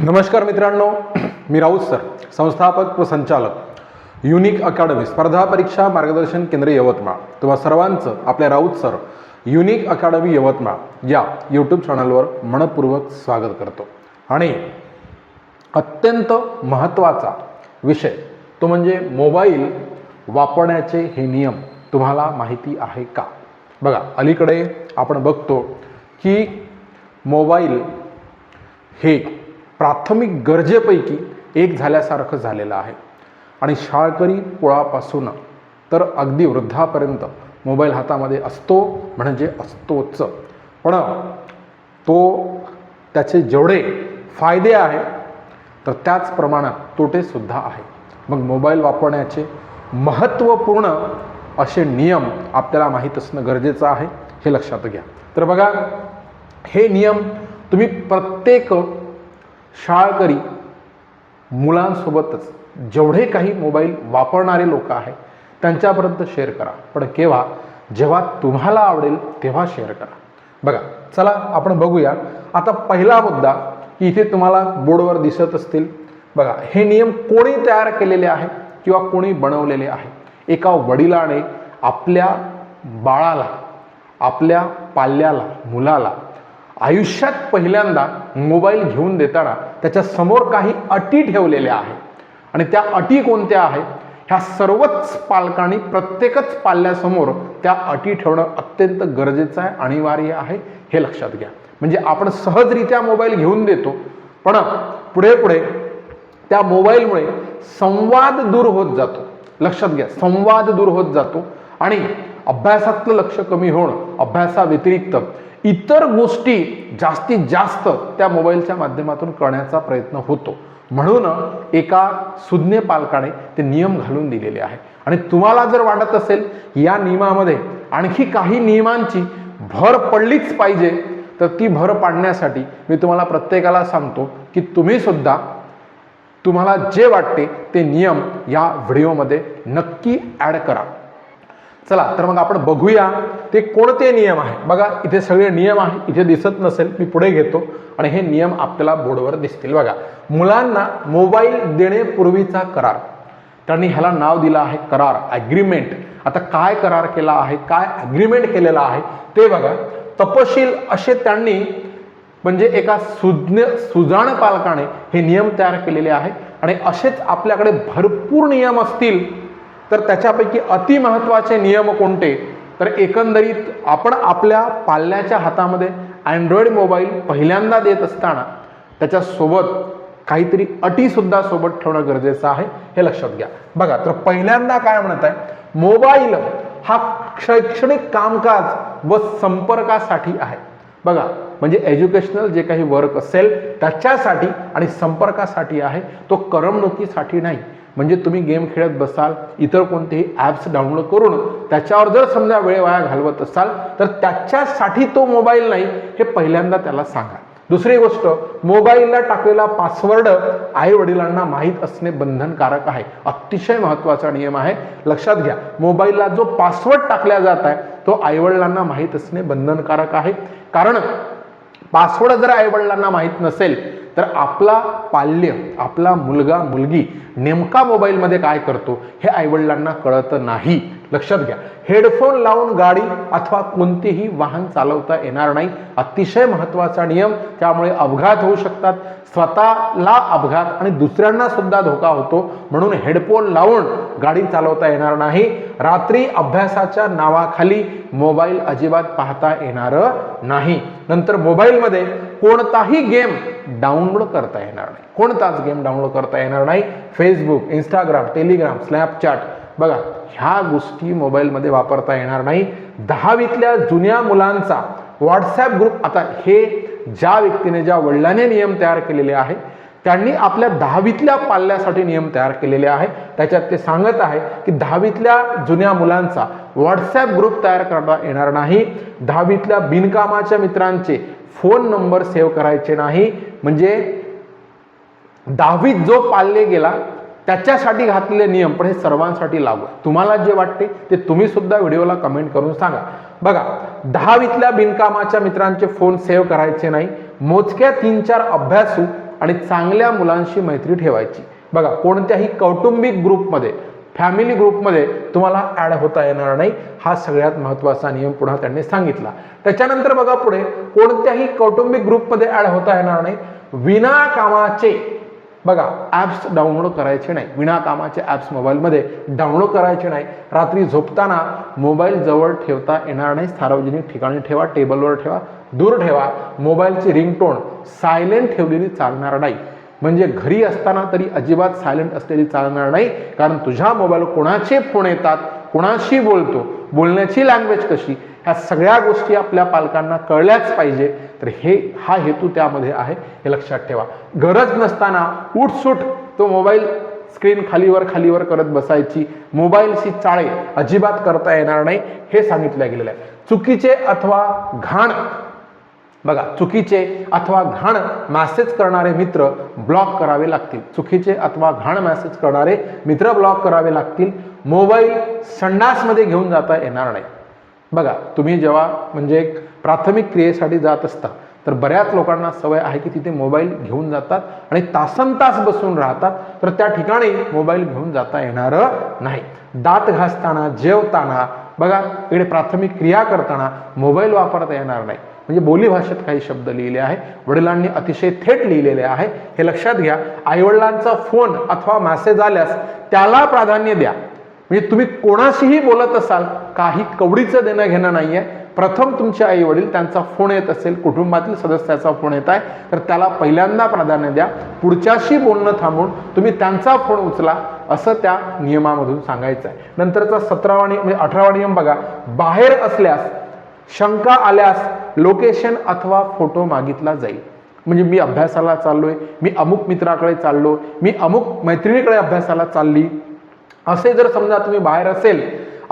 नमस्कार मित्रांनो मी राऊत सर संस्थापक व संचालक युनिक अकॅडमी स्पर्धा परीक्षा मार्गदर्शन केंद्र यवतमाळ. तुम्हा सर्वांचं आपल्या Raut sir unique academy Yavatmal या यूट्यूब चॅनलवर मनपूर्वक स्वागत करतो. आणि अत्यंत महत्त्वाचा विषय तो म्हणजे मोबाईल वापरण्याचे हे नियम तुम्हाला माहिती आहे का? बघा अलीकडे आपण बघतो की मोबाईल हे प्राथमिक गरजेपैकी एक झाल्यासारखं झालेलं आहे. आणि शाळकरी पोळापासून तर अगदी वृद्धापर्यंत मोबाईल हातामध्ये असतो म्हणजे असतोच. पण तो त्याचे जेवढे फायदे आहे तर त्याच प्रमाणात तोटेसुद्धा आहे. मग मोबाईल वापरण्याचे महत्त्वपूर्ण असे नियम आपल्याला माहीत असणं गरजेचं आहे हे लक्षात घ्या. तर बघा हे नियम तुम्ही प्रत्येक शाळकरी मुलांसोबतच जेवढे काही मोबाईल वापरणारे लोक आहेत त्यांच्यापर्यंत शेअर करा. पण केव्हा? जेव्हा तुम्हाला आवडेल तेव्हा शेअर करा. बघा चला आपण बघूया. आता पहिला मुद्दा की इथे तुम्हाला बोर्डवर दिसत असतील. बघा हे नियम कोणी तयार केलेले आहेत किंवा कोणी बनवलेले आहे? एका वडिलाने आपल्या बाळाला आपल्या पाल्याला मुलाला आयुष्यात पहिल्यांदा मोबाईल घेऊन देताना त्याच्यासमोर काही अटी ठेवलेल्या आहेत. आणि त्या अटी कोणत्या आहेत? ह्या सर्वच पालकांनी प्रत्येकच पाल्यासमोर त्या अटी ठेवणं अत्यंत गरजेचं आहे अनिवार्य आहे हे लक्षात घ्या. म्हणजे आपण सहजरित्या मोबाईल घेऊन देतो पण पुढे पुढे त्या मोबाईलमुळे संवाद दूर होत जातो. लक्षात घ्या संवाद दूर होत जातो. आणि अभ्यासातलं लक्ष कमी होणं अभ्यासाव्यतिरिक्त इतर गोष्टी जास्तीत जास्त त्या मोबाईलच्या माध्यमातून करण्याचा प्रयत्न होतो. म्हणून एका सुज्ञ पालकाने ते नियम घालून दिलेले आहे. आणि तुम्हाला जर वाटत असेल या नियमामध्ये आणखी काही नियमांची भर पडलीच पाहिजे तर ती भर पाडण्यासाठी मी तुम्हाला प्रत्येकाला सांगतो की तुम्ही सुद्धा तुम्हाला जे वाटते ते नियम या व्हिडिओमध्ये नक्की ॲड करा. चला तर मग आपण बघूया ते कोणते नियम आहे. बघा इथे सगळे नियम आहे इथे दिसत नसेल मी पुढे घेतो. आणि हे नियम आपल्याला बोर्डवर दिसतील. बघा मुलांना मोबाईल देण्यापूर्वीचा करार. त्यांनी ह्याला नाव दिलं आहे करार ॲग्रीमेंट आता काय करार केला आहे काय ॲग्रीमेंट केलेला आहे ते बघा. तपशील असे त्यांनी म्हणजे एका सुज्ञ सुजाण पालकाने हे नियम तयार केलेले आहे. आणि असेच आपल्याकडे भरपूर नियम असतील. तर त्याच्यापैकी अतिमहत्त्वाचे नियम कोणते? तर एकंदरीत आपण आपल्या पाल्याच्या हातामध्ये अँड्रॉइड मोबाईल पहिल्यांदा देत असताना त्याच्यासोबत काहीतरी अटीसुद्धा सोबत ठेवणं गरजेचं आहे हे लक्षात घ्या. बघा तर पहिल्यांदा काय म्हणत आहे? मोबाईल हा शैक्षणिक कामकाज व संपर्कासाठी आहे. बघा म्हणजे एज्युकेशनल जे काही वर्क असेल त्याच्यासाठी आणि संपर्कासाठी आहे तो करमणुकीसाठी नाही. म्हणजे तुम्ही गेम खेळत बसाल इतर कोणतेही ॲप्स डाउनलोड करून त्याच्यावर जर समजा वेळ वाया घालवत असाल तर त्याच्यासाठी तो मोबाईल नाही हे पहिल्यांदा त्याला सांगा. दुसरी गोष्ट मोबाईलला टाकलेला पासवर्ड आई वडिलांना माहीत असणे बंधनकारक आहे. अतिशय महत्त्वाचा नियम आहे. लक्षात घ्या मोबाईलला जो पासवर्ड टाकला जात आहे तो आईवडिलांना माहीत असणे बंधनकारक आहे. कारण पासवर्ड जर आईवडिलांना माहीत नसेल तर आपला पाल्य आपला मुलगा मुलगी नेमका मोबाईलमध्ये काय करतो हे आईवडिलांना कळत नाही. लक्षात घ्या. हेडफोन लावून गाडी अथवा कोणतेही वाहन चालवता येणार नाही. अतिशय महत्त्वाचा नियम त्यामुळे अपघात होऊ शकतात. स्वतःला अपघात आणि दुसऱ्यांना सुद्धा धोका होतो. म्हणून हेडफोन लावून गाडी चालवता येणार नाही. रात्री अभ्यासाच्या नावाखाली मोबाईल अजिबात पाहता येणार नाही. नंतर मोबाईलमध्ये कोणताही गेम डाउनलोड करता येणार नाही. कोणताच गेम डाउनलोड करता येणार नाही. फेसबुक इंस्टाग्राम टेलिग्राम स्नॅपचॅट बघा ह्या गोष्टी मोबाईलमध्ये वापरता येणार नाही. दहावीतल्या जुन्या मुलांचा व्हॉट्सॲप ग्रुप आता हे ज्या व्यक्तीने ज्या वडिलांनी नियम तयार केलेले आहे त्यांनी आपल्या दहावीतल्या पाल्यासाठी नियम तयार केलेले आहे. त्याच्यात ते सांगत आहे की दहावीतल्या जुन्या मुलांचा व्हॉट्सॲप ग्रुप तयार करता येणार नाही. दहावीतल्या बिनकामाच्या मित्रांचे फोन नंबर सेव्ह करायचे नाही. म्हणजे दहावीत जो पाळले गेला त्याच्यासाठी घातलेले नियम पण हे सर्वांसाठी लागू आहे. तुम्हाला जे वाटते ते तुम्ही सुद्धा व्हिडिओला कमेंट करून सांगा. बघा दहावीतल्या बिनकामाच्या मित्रांचे फोन सेव्ह करायचे नाही. मोजक्या तीन चार अभ्यासू आणि चांगल्या मुलांशी मैत्री ठेवायची. बघा कोणत्याही कौटुंबिक ग्रुपमध्ये फॅमिली ग्रुपमध्ये तुम्हाला ॲड होता येणार नाही. हा सगळ्यात महत्त्वाचा नियम पुन्हा त्यांनी सांगितला. त्याच्यानंतर बघा पुढे कोणत्याही कौटुंबिक ग्रुपमध्ये ॲड होता येणार नाही. विनाकामाचे बघा ॲप्स डाउनलोड करायचे नाही. विनाकामाचे ॲप्स मोबाईलमध्ये डाउनलोड करायचे नाही. रात्री झोपताना मोबाईल जवळ ठेवता येणार नाही. सार्वजनिक ठिकाणी ठेवा टेबलवर ठेवा दूर ठेवा. मोबाईलची रिंगटोन सायलेंट ठेवलेली चालणार नाही. म्हणजे घरी असताना तरी अजिबात सायलेंट असलेली चालणार नाही कारण तुझ्या मोबाईल कोणाचे फोन येतात कोणाशी बोलतो बोलण्याची लँग्वेज कशी ह्या सगळ्या गोष्टी आपल्या पालकांना कळल्याच पाहिजे. तर हे हा हेतू त्यामध्ये आहे हे लक्षात ठेवा. गरज नसताना उठसूट तो मोबाईल स्क्रीन खालीवर खालीवर करत बसायची मोबाईलची चाळे अजिबात करता येणार नाही हे सांगितलं गेलेलं आहे चुकीचे अथवा घाण बघा चुकीचे अथवा घाण मॅसेज करणारे मित्र ब्लॉक करावे लागतील. चुकीचे अथवा घाण मॅसेज करणारे मित्र ब्लॉक करावे लागतील. मोबाईल संडासमध्ये घेऊन जाता येणार नाही. बघा तुम्ही जेव्हा म्हणजे एक प्राथमिक क्रियेसाठी जात असता तर बऱ्याच लोकांना सवय आहे की तिथे मोबाईल घेऊन जातात आणि तासन तास बसून राहतात तर त्या ठिकाणी मोबाईल घेऊन जाता येणार नाही. दात घासताना जेवताना बघा इकडे प्राथमिक क्रिया करताना मोबाईल वापरता येणार नाही. म्हणजे बोलीभाषेत काही शब्द लिहिले आहे वडिलांनी अतिशय थेट लिहिलेले आहे. हे लक्षात घ्या आईवडिलांचा फोन अथवा मॅसेज आल्यास त्याला प्राधान्य द्या. म्हणजे तुम्ही कोणाशीही बोलत असाल काही कवडीचं देणं घेणं नाही आहे प्रथम तुमचे आई वडील त्यांचा फोन येत असेल कुटुंबातील सदस्याचा फोन येत आहे तर त्याला पहिल्यांदा प्राधान्य द्या. पुढच्याशी बोलणं थांबून तुम्ही त्यांचा फोन उचला असं त्या नियमामधून सांगायचं आहे. नंतरचा सतरावा नियम म्हणजे अठरावा नियम बघा. बाहेर असल्यास शंका आल्यास लोकेशन अथवा फोटो मागितला जाईल. म्हणजे मी अभ्यासाला चाललोय मी अमुक मित्राकडे चाललो मी अमुक मैत्रिणीकडे अभ्यासाला चालली. असे जर समजा तुम्ही बाहेर असेल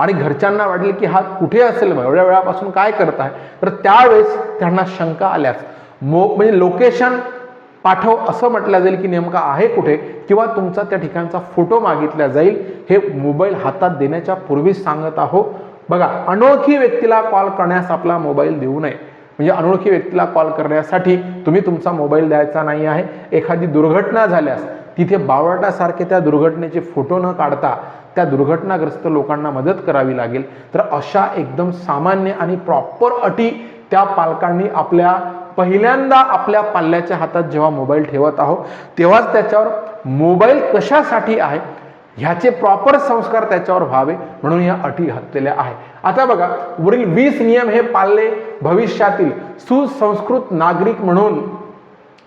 आणि घरच्यांना वाटले की हा कुठे असेल मग? एवढ्या वेळापासून काय करत आहे? तर त्यावेळेस त्यांना शंका आल्यास. मो म्हणजे लोकेशन पाठव असं म्हटलं जाईल की नेमका आहे कुठे? किंवा तुमचा त्या ठिकाणचा फोटो मागितला जाईल. हे मोबाईल हातात देण्याच्या पूर्वीच सांगत आहो. बघा अनोळखी व्यक्तीला कॉल करण्यास आपला मोबाईल देऊ नये. म्हणजे अनोळखी व्यक्तीला कॉल करण्यासाठी तुम्ही तुमचा मोबाईल द्यायचा नाही आहे. एखादी दुर्घटना झाल्यास तिथे बावळटासारखे त्या दुर्घटनेचे फोटो न काढता त्या दुर्घटनाग्रस्त लोकांना मदत करावी लागेल. तर अशा एकदम सामान्य आणि प्रॉपर अटी त्या पालकांनी आपल्या पहिल्यांदा आपल्या पाल्याच्या हातात जेव्हा मोबाईल ठेवत आहोत तेव्हाच त्याच्यावर मोबाईल कशासाठी आहे ह्याचे प्रॉपर संस्कार त्याच्यावर व्हावे म्हणून या अटी घातलेल्या आहे आता बघा वरील वीस नियम हे पाळले भविष्यातील सुसंस्कृत नागरिक म्हणून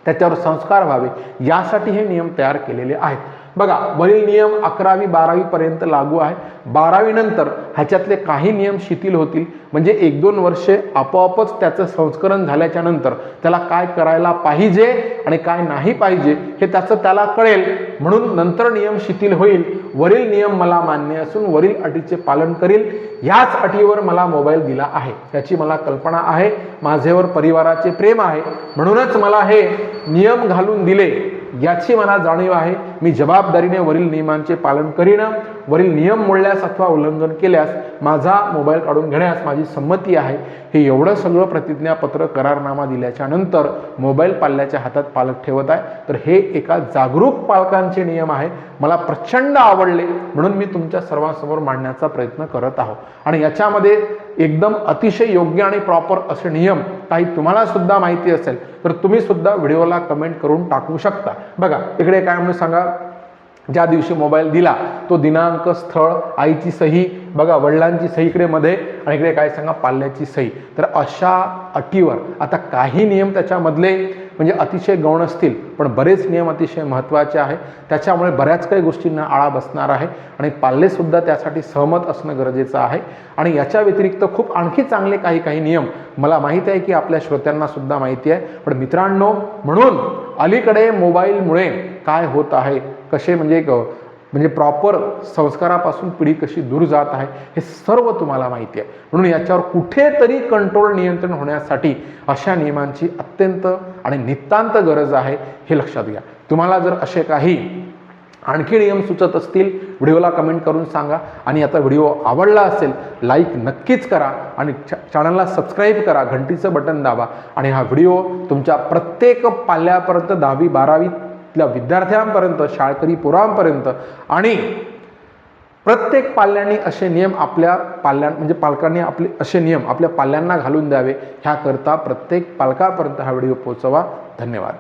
त्याच्यावर संस्कार व्हावे. यासाठी हे नियम तयार केलेले आहेत. बघा वरील नियम अकरावी बारावी पर्यंत लागू आहे. बारावी नंतर ह्याच्यातले काही नियम शिथिल होतील. म्हणजे एक दोन वर्षे आपोआपच त्याचं संस्करण झाल्याच्यानंतर त्याला काय करायला पाहिजे आणि काय नाही पाहिजे हे त्याचं त्याला कळेल. म्हणून नंतर नियम शिथिल होईल. वरील नियम मला मान्य असून वरील अटीचे पालन करील. ह्याच अटीवर मला मोबाईल दिला आहे. याची मला कल्पना आहे. माझेवर परिवाराचे प्रेम आहे. म्हणूनच मला हे नियम घालून दिले. याची मला जाणीव आहे. मी जबाबदारीने वरील नियमांचे पालन करीन. वरील नियम मोडल्यास अथवा उल्लंघन केल्यास माझा मोबाईल काढून घेण्यास माझी संमती आहे. हे एवढं सगळं प्रतिज्ञापत्र करारनामा दिल्याच्या नंतर मोबाईल पाल्याच्या हातात पालक ठेवत आहे. तर हे एका जागरूक पालकांचे नियम आहे. मला प्रचंड आवडले. म्हणून मी तुमच्या सर्वांसमोर मांडण्याचा प्रयत्न करत आहो. आणि याच्यामध्ये एकदम अतिशय योग्य आणि प्रॉपर असे नियम काही तुम्हाला सुद्धा माहिती असेल तर तुम्ही सुद्धा व्हिडिओला कमेंट करून टाकू शकता. बघा इकडे काय म्हणून सांगा ज्या दिवशी मोबाईल दिला तो दिनांक स्थळ आईची सही बघा वडिलांची सही इकडे मध्ये आणि इकडे काय सांगा पाल्याची सही. तर अशा अटीवर आता काही नियम त्याच्यामधले म्हणजे अतिशय गौण असतील पण बरेच नियम अतिशय महत्त्वाचे आहे. त्याच्यामुळे बऱ्याच काही गोष्टींना आळा बसणार आहे आणि पाल्लेसुद्धा त्यासाठी सहमत असणं गरजेचं आहे. आणि याच्या व्यतिरिक्त खूप आणखी चांगले काही काही नियम मला माहीत आहे की आपल्या श्रोत्यांनासुद्धा माहिती आहे. पण मित्रांनो म्हणून अलीकडे मोबाईलमुळे काय होत आहे? कसे म्हणजे म्हणजे प्रॉपर संस्कारापासून पिढी कशी दूर जात आहे हे सर्व तुम्हाला माहिती आहे. म्हणून याच्यावर कुठेतरी कंट्रोल नियंत्रण होण्यासाठी अशा नियमांची अत्यंत आणि नितांत गरज आहे हे लक्षात घ्या. तुम्हाला जर असे काही आणखी नियम सुचत असतील व्हिडिओला कमेंट करून सांगा. आणि आता व्हिडिओ आवडला असेल लाईक नक्कीच करा आणि च चॅनलला सबस्क्राईब करा घंटीचं बटन दाबा. आणि हा व्हिडिओ तुमच्या प्रत्येक पाल्यापर्यंत दहावी बारावी आपल्या विद्यार्थ्यांपर्यंत शाळकरी पोरांपर्यंत आणि प्रत्येक पाल्यांनी असे नियम आपल्या पाल्यां म्हणजे पालकांनी आपले असे नियम आपल्या पाल्यांना घालून द्यावे. ह्याकरता प्रत्येक पालकापर्यंत हा व्हिडिओ पोहोचवा. धन्यवाद.